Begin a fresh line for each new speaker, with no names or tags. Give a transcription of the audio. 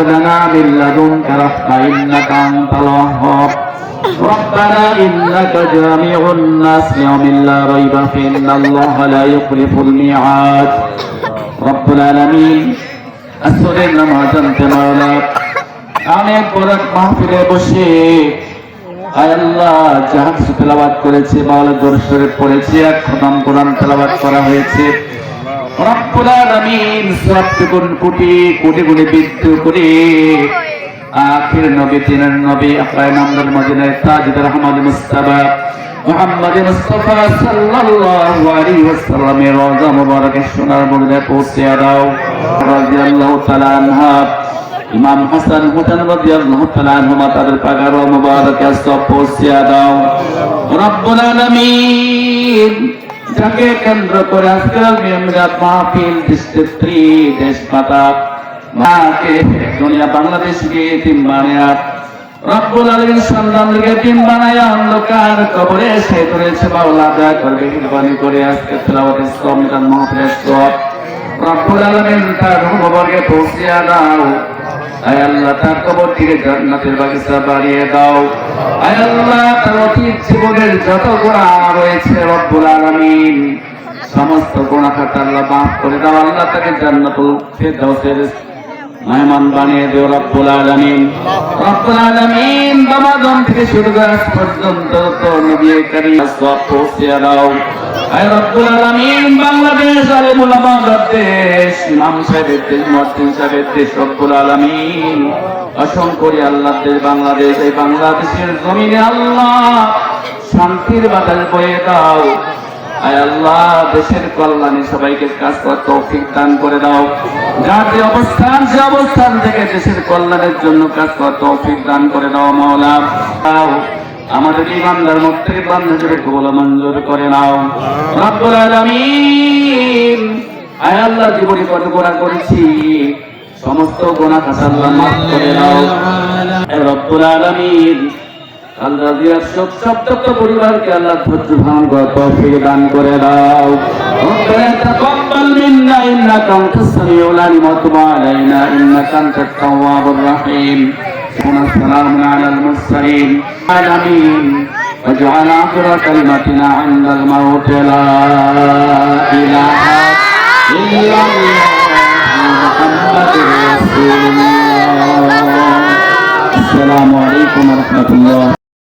لنا من لدنك رحمة إنك أنت الوهاب ربنا إنك جامع الناس يوم لا ريب فيه إن الله لا يخلف الميعاد رب العالمين আসরের নামাজ আনতে মাওলা অনেক বড় মাহফিলে বসে আয় আল্লাহ জাহাজ তেলাবাদ করেছে মাওলা দর্শরে পড়েছে এক খতম কোরআন তেলাবাদ করা হয়েছে রব্বুল আলামিন সবটুকুন কোটি কোটি কোটি বিদ্যু করে আখির নবী, তিনের নবী আকায় নামদার মদিনায় তাজুদ রহমান মুস্তাফা মোহাম্মদ মুস্তাফা সাল্লাল্লাহু আলাইহি ওয়াসাল্লামের রওজা মুবারকের সোনার মদিনায় পৌঁছে দাও। রাদিয়াল্লাহু তাআলা হাসান হুসাইন রাদিয়াল্লাহু তাআলা আনহুমা তাদের পাগার মুবারকে সব পৌঁছে দাও। রব্বুল আলামিন যাকে কেন্দ্র করে আজকাল মেমরাত মাহফিল দৃষ্টিত্রী দেশ মাতা। মাকে দুনিয়া বাংলাদেশকে তিন বানায়া। রব্বুল সন্তান লিগে তিন বানায়া অন্ধকার কবরে সে করেছে বাউলা দয়া করবে মেহরবানি করে আজকে তেলাওয়াত ইসলাম মিলাদ মাহফিল রব্বুল তার পৌঁছিয়া দাও। থেকে জান্নাতের বাগিচা বাড়িয়ে দাও। আয় আল্লাহ, তার অতীত জীবনের যত গুণা রয়েছে রব্বুল আলামিন, সমস্ত গুণা খাতা আল্লাহ মাফ করে দাও। আল্লাহ তাকে জান্নাতুল ফেরদাউসের মেহমান বানিয়ে দিও রব্বুল আলামিন। রব্বুল আলামিন বাবাদম থেকে শুরু করে পর্যন্ত তো নবী করিম সব পৌঁছে দাও। শান্তির বাতাস বয়ে দাও। আয় আল্লাহ, দেশের কল্যাণে সবাইকে কাজ করার তৌফিক দান করে দাও। যার যে অবস্থান, সে অবস্থান থেকে দেশের কল্যাণের জন্য কাজ করার তৌফিক দান করে দাও, মাওলা। আমাদের ইমানদার মধ্যে বান্ধবের কবল মঞ্জুর করে নাও রব্বুল আলামিন আয় আল্লাহ জীবনে কত গোনা করেছি সমস্ত গোনা খাতা আল্লাহ মাফ করে দাও এ রব্বুল আলামিন আল্লাহ দিয়ার সব সপ্তপ্ত পরিবারকে আল্লাহ ধৈর্য ধারণ করার তৌফিক দান করে দাও ربنا تقبل منا انك انت السميع العليم وتب علينا انك انت التواب الرحيم والسلام على المرسلين العالمين واجعل اخر كلمتنا عند الموت لا اله الا الله محمد رسول الله السلام عليكم ورحمه الله